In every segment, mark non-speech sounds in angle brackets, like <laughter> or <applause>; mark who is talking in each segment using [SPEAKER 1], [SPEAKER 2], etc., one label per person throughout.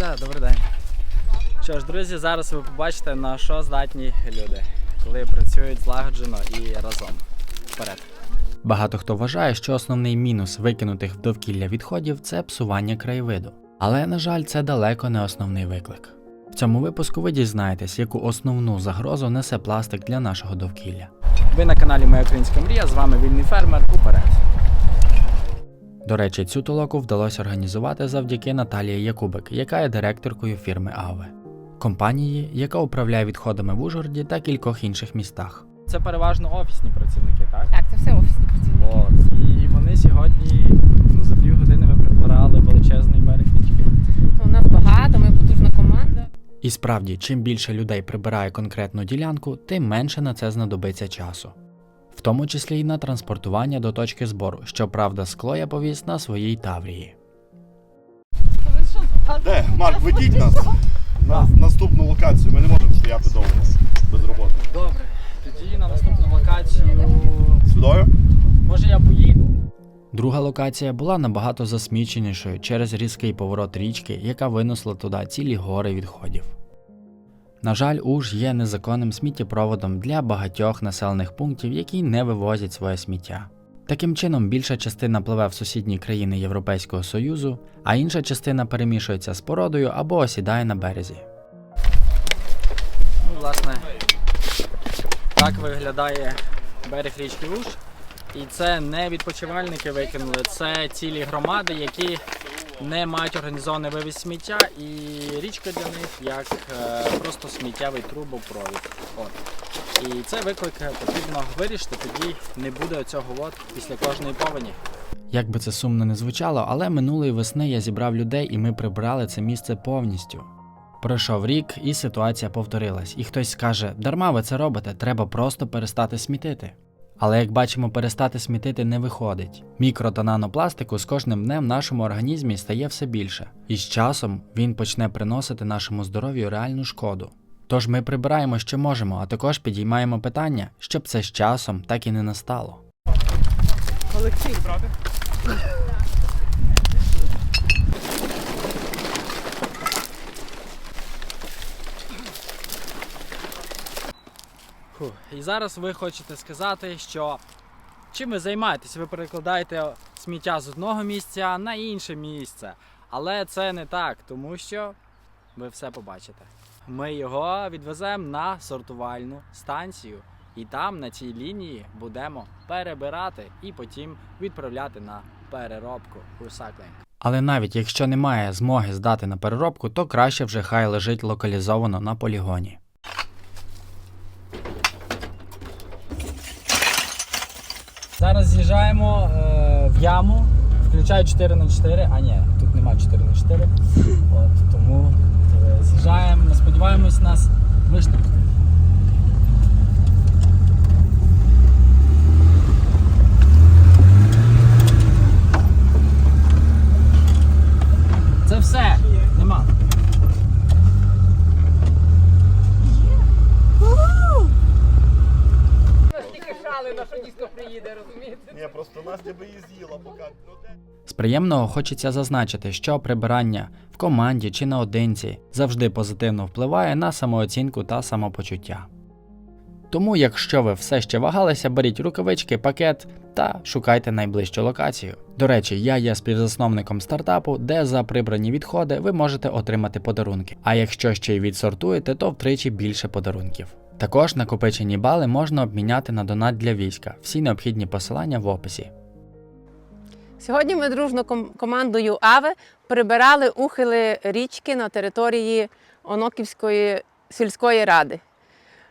[SPEAKER 1] Да, добрий день. Що ж, друзі, зараз ви побачите, на що здатні люди, коли працюють злагоджено і разом. Вперед. Багато хто вважає, що основний мінус викинутих в довкілля відходів це псування краєвиду. Але, на жаль, це далеко не основний виклик. В цьому випуску ви дізнаєтесь, яку основну загрозу несе пластик для нашого довкілля. Ви на каналі Моя Українська Мрія, з вами вільний фермер. Уперед. До речі, цю толоку вдалося організувати завдяки Наталії Якубик, яка є директоркою фірми Аве, компанії, яка управляє відходами в Ужгороді та кількох інших містах. Це переважно офісні працівники, так?
[SPEAKER 2] Так, це все офісні працівники.
[SPEAKER 1] От. І вони сьогодні ну, за півгодини ви прибирали величезний берег річки.
[SPEAKER 2] У нас багато, ми потужна команда.
[SPEAKER 1] І справді, чим більше людей прибирає конкретну ділянку, тим менше на це знадобиться часу. В тому числі й на транспортування до точки збору, щоправда, скло я повіз на своїй таврії.
[SPEAKER 3] Де? Марк, ведіть нас на наступну локацію. Ми не можемо стояти довго без роботи.
[SPEAKER 1] Добре, тоді на наступну локацію.
[SPEAKER 3] Сюдою?
[SPEAKER 1] Може я поїду? Друга локація була набагато засміченішою через різкий поворот річки, яка винесла туди цілі гори відходів. На жаль, Уж є незаконним сміттєпроводом для багатьох населених пунктів, які не вивозять своє сміття. Таким чином, більша частина пливе в сусідні країни Європейського Союзу, а інша частина перемішується з породою або осідає на березі. Ну, власне, так виглядає берег річки Уж. І це не відпочивальники викинули, це цілі громади, які не мають організований вивіз сміття, і річка для них як е, просто сміттєвий трубопровід. От. І це виклик е, потрібно вирішити, тоді не буде цього от після кожної повені. Як би це сумно не звучало, але минулої весни я зібрав людей і ми прибрали це місце повністю. Пройшов рік, і ситуація повторилась. І хтось скаже: дарма ви це робите, треба просто перестати смітити. Але як бачимо, перестати смітити не виходить. Мікро та нанопластику з кожним днем в нашому організмі стає все більше, і з часом він почне приносити нашому здоров'ю реальну шкоду. Тож ми прибираємо, що можемо, а також підіймаємо питання, щоб це з часом так і не настало.
[SPEAKER 2] Олексій.
[SPEAKER 1] Фух. І зараз ви хочете сказати, що чим ви займаєтесь? Ви перекладаєте сміття з одного місця на інше місце. Але це не так, тому що ви все побачите. Ми його відвеземо на сортувальну станцію. І там на цій лінії будемо перебирати і потім відправляти на переробку recycling. Але навіть якщо немає змоги здати на переробку, то краще вже хай лежить локалізовано на полігоні. Зараз з'їжджаємо е, в яму, включаю 4 на 4 а ні, тут нема 4 на 4 От, тому е, з'їжджаємо, сподіваємось, нас виштовхне. Це все, нема.
[SPEAKER 2] Нас тільки дійсно приїде, розумієте?
[SPEAKER 3] Ні, просто Настя би її з'їла, поки. Ну.
[SPEAKER 1] З приємного хочеться зазначити, що прибирання в команді чи наодинці завжди позитивно впливає на самооцінку та самопочуття. Тому, якщо ви все ще вагалися, беріть рукавички, пакет та шукайте найближчу локацію. До речі, я є співзасновником стартапу, де за прибрані відходи ви можете отримати подарунки. А якщо ще й відсортуєте, то втричі більше подарунків. Також накопичені бали можна обміняти на донат для війська. Всі необхідні посилання в описі.
[SPEAKER 2] Сьогодні ми дружно командою АВЕ прибирали ухили річки на території Оноківської сільської ради.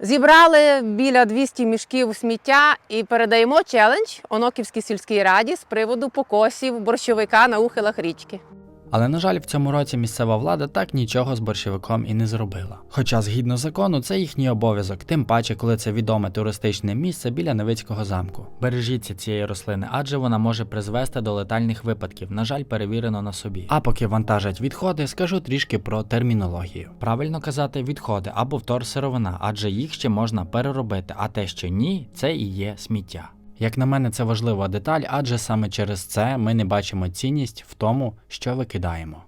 [SPEAKER 2] Зібрали біля 200 мішків сміття і передаємо челендж Оноківській сільській раді з приводу покосів борщовика на ухилах річки.
[SPEAKER 1] Але на жаль, в цьому році місцева влада так нічого з борщовиком і не зробила. Хоча, згідно закону, це їхній обов'язок, тим паче, коли це відоме туристичне місце біля Невицького замку. Бережіться цієї рослини, адже вона може призвести до летальних випадків, на жаль, перевірено на собі. А поки вантажать відходи, скажу трішки про термінологію. Правильно казати відходи або вторсировина, адже їх ще можна переробити, а те, що ні, це і є сміття. Як на мене, це важлива деталь, адже саме через це ми не бачимо цінність в тому, що викидаємо.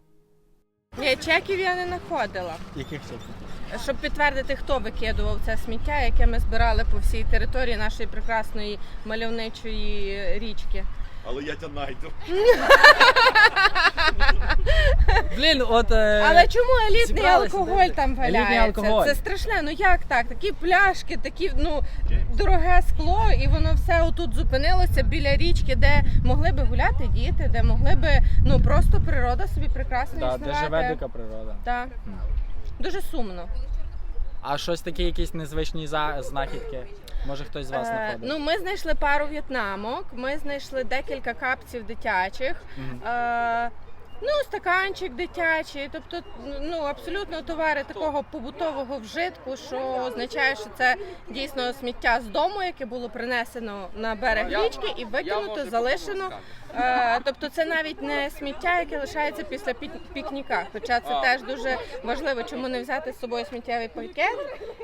[SPEAKER 2] Ні, чеків я не знаходила.
[SPEAKER 1] Яких чеків?
[SPEAKER 2] Щоб підтвердити, хто викидував це сміття, яке ми збирали по всій території нашої прекрасної мальовничої річки.
[SPEAKER 3] Але я тебе найду. <laughs>
[SPEAKER 1] Блін, от. е,
[SPEAKER 2] Але чому елітний
[SPEAKER 1] зібралися,
[SPEAKER 2] алкоголь
[SPEAKER 1] де-
[SPEAKER 2] там
[SPEAKER 1] елітний
[SPEAKER 2] валяється?
[SPEAKER 1] алкоголь.
[SPEAKER 2] Це страшне. Ну як так? Такі пляшки, такі ну дороге скло, і воно все отут зупинилося біля річки, де могли би гуляти діти, де могли би ну просто природа собі прекрасно
[SPEAKER 1] да, де живе дика природа.
[SPEAKER 2] Так. Дуже сумно.
[SPEAKER 1] А щось таке, якісь незвичні за- знахідки. Може хтось з вас
[SPEAKER 2] Е, ну, ми знайшли пару в'єтнамок, ми знайшли декілька капців дитячих. Е, ну, стаканчик дитячий, тобто ну абсолютно товари такого побутового вжитку, що означає, що це дійсно сміття з дому, яке було принесено на берег річки і викинуто, залишено. Е, тобто це навіть не сміття, яке лишається після пік- пікніка. Хоча це теж дуже важливо, чому не взяти з собою сміттєвий пакет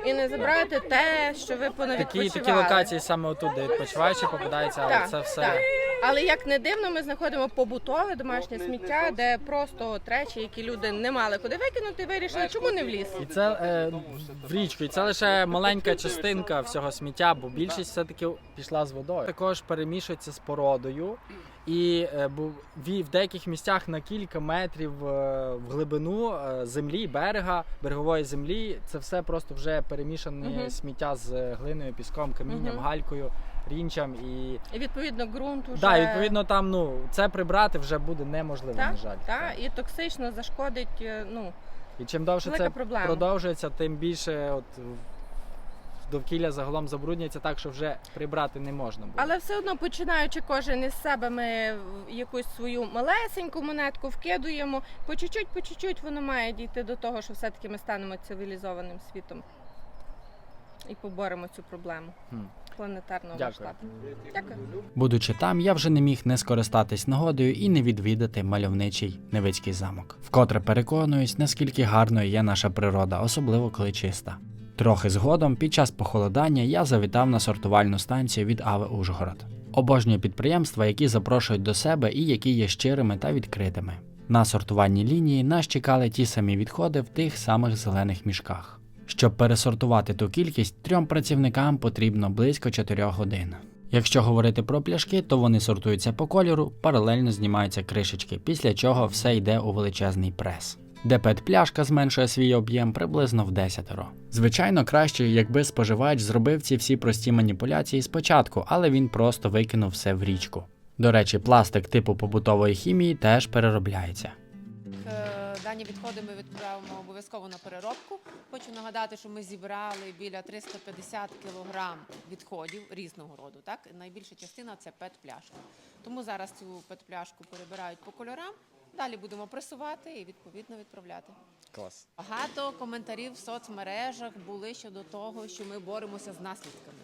[SPEAKER 2] і не забрати те, що ви
[SPEAKER 1] Такі, такі локації саме отут, де відпочиваючі попадаються, але
[SPEAKER 2] Так,
[SPEAKER 1] це все.
[SPEAKER 2] так. Але як не дивно, ми знаходимо побутове домашнє сміття, де просто от речі, які люди не мали куди викинути, вирішили, чому не в ліс.
[SPEAKER 1] І це е, в річку. І це лише маленька частинка всього сміття, бо більшість все-таки пішла з водою. Також перемішується з породою. І е, в деяких місцях на кілька метрів е, в глибину е, землі, берега, берегової землі, це все просто вже перемішане
[SPEAKER 2] Мгм.
[SPEAKER 1] сміття з глиною, піском, камінням,
[SPEAKER 2] Мгм.
[SPEAKER 1] галькою, рінчам. І
[SPEAKER 2] І відповідно ґрунт уже
[SPEAKER 1] да, відповідно там ну це прибрати вже буде неможливо,
[SPEAKER 2] так,
[SPEAKER 1] на жаль.
[SPEAKER 2] так, і токсично зашкодить. Ну
[SPEAKER 1] І чим довше це
[SPEAKER 2] проблема.
[SPEAKER 1] продовжується, тим більше от довкілля загалом забруднюється так, що вже прибрати не можна буде.
[SPEAKER 2] але все одно починаючи кожен із себе, ми якусь свою малесеньку монетку вкидуємо. По чуть-чуть, по чуть-чуть воно має дійти до того, що все-таки ми станемо цивілізованим світом і поборемо цю проблему
[SPEAKER 1] Хм.
[SPEAKER 2] планетарного
[SPEAKER 1] Дякую.
[SPEAKER 2] Дякую.
[SPEAKER 1] Будучи там, я вже не міг не скористатись нагодою і не відвідати мальовничий Невицький замок. Вкотре переконуюсь, наскільки гарною є наша природа, особливо коли чиста. Трохи згодом, під час похолодання, я завітав на сортувальну станцію від Аве Ужгород. Обожнюю підприємства, які запрошують до себе і які є щирими та відкритими. На сортувальній лінії нас чекали ті самі відходи в тих самих зелених мішках. Щоб пересортувати ту кількість, трьом працівникам потрібно близько 4 годин. Якщо говорити про пляшки, то вони сортуються по кольору, паралельно знімаються кришечки, після чого все йде у величезний прес. Де пет-пляшка зменшує свій об'єм приблизно в десятеро. Звичайно, краще, якби споживач зробив ці всі прості маніпуляції спочатку, але він просто викинув все в річку. До речі, пластик типу побутової хімії теж переробляється.
[SPEAKER 2] Е,
[SPEAKER 4] Дані відходи ми відправимо обов'язково на переробку. Хочу нагадати, що ми зібрали біля 350 кг відходів різного роду. Так, найбільша частина це пет-пляшка. Тому зараз цю пет-пляшку перебирають по кольорам. Далі будемо пресувати і відповідно відправляти.
[SPEAKER 1] Клас.
[SPEAKER 4] Багато коментарів в соцмережах були щодо того, що ми боремося з наслідками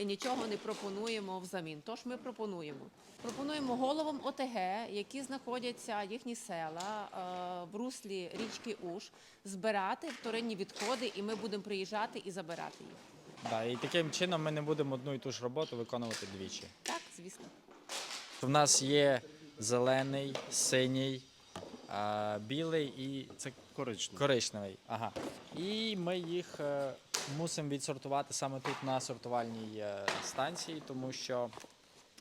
[SPEAKER 4] і нічого не пропонуємо взамін. Тож ми пропонуємо. Пропонуємо головам ОТГ, які знаходяться їхні села е, в руслі річки Уж, збирати вторинні відходи, і ми будемо приїжджати і забирати їх.
[SPEAKER 1] Да, і таким чином ми не будемо одну і ту ж роботу виконувати двічі.
[SPEAKER 4] Так, звісно.
[SPEAKER 1] В нас є зелений, синій, а, білий і це
[SPEAKER 3] Корично.
[SPEAKER 1] коричневий. Ага. І ми їх е, мусимо відсортувати саме тут на сортувальній е, станції, тому що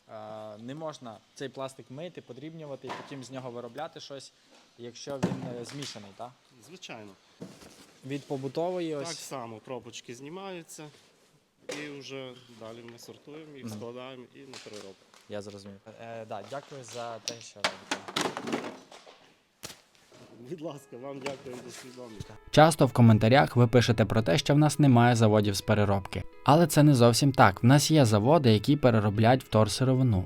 [SPEAKER 1] е, не можна цей пластик мити, подрібнювати і потім з нього виробляти щось, якщо він е, змішаний. Так?
[SPEAKER 5] Звичайно.
[SPEAKER 1] Від побутової
[SPEAKER 5] Так
[SPEAKER 1] ось
[SPEAKER 5] само пробочки знімаються і вже далі ми сортуємо їх, складаємо і на переробку.
[SPEAKER 1] я зрозумів. Е, да, дякую за те, що робите.
[SPEAKER 5] Будь ласка, вам дякуємо за свідомість.
[SPEAKER 1] Часто в коментарях ви пишете про те, що в нас немає заводів з переробки. Але це не зовсім так. В нас є заводи, які переробляють вторсировину.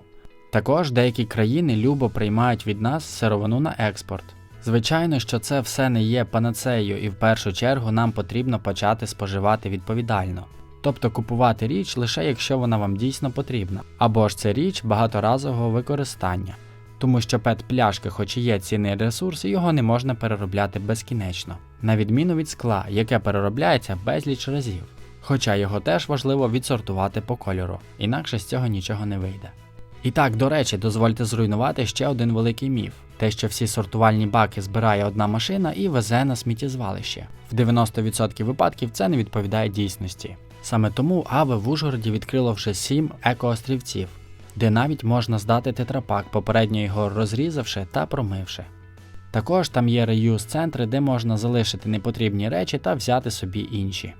[SPEAKER 1] Також деякі країни любо приймають від нас сировину на експорт. Звичайно, що це все не є панацеєю, і в першу чергу нам потрібно почати споживати відповідально. Тобто купувати річ лише якщо вона вам дійсно потрібна, або ж це річ багаторазового використання тому що пет-пляшки, хоч і є цінний ресурс, його не можна переробляти безкінечно, на відміну від скла, яке переробляється безліч разів. Хоча його теж важливо відсортувати по кольору, інакше з цього нічого не вийде. І так, до речі, дозвольте зруйнувати ще один великий міф: те, що всі сортувальні баки збирає одна машина і везе на сміттєзвалище. В 90% випадків це не відповідає дійсності. Саме тому Аве в Ужгороді відкрило вже 7 екоострівців, де навіть можна здати тетрапак, попередньо його розрізавши та промивши. Також там є реюз-центри, де можна залишити непотрібні речі та взяти собі інші.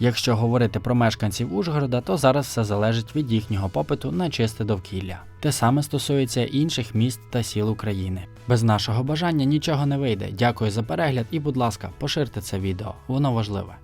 [SPEAKER 1] Якщо говорити про мешканців Ужгорода, то зараз все залежить від їхнього попиту на чисте довкілля. Те саме стосується інших міст та сіл України. Без нашого бажання нічого не вийде. Дякую за перегляд і, будь ласка, поширте це відео, воно важливе.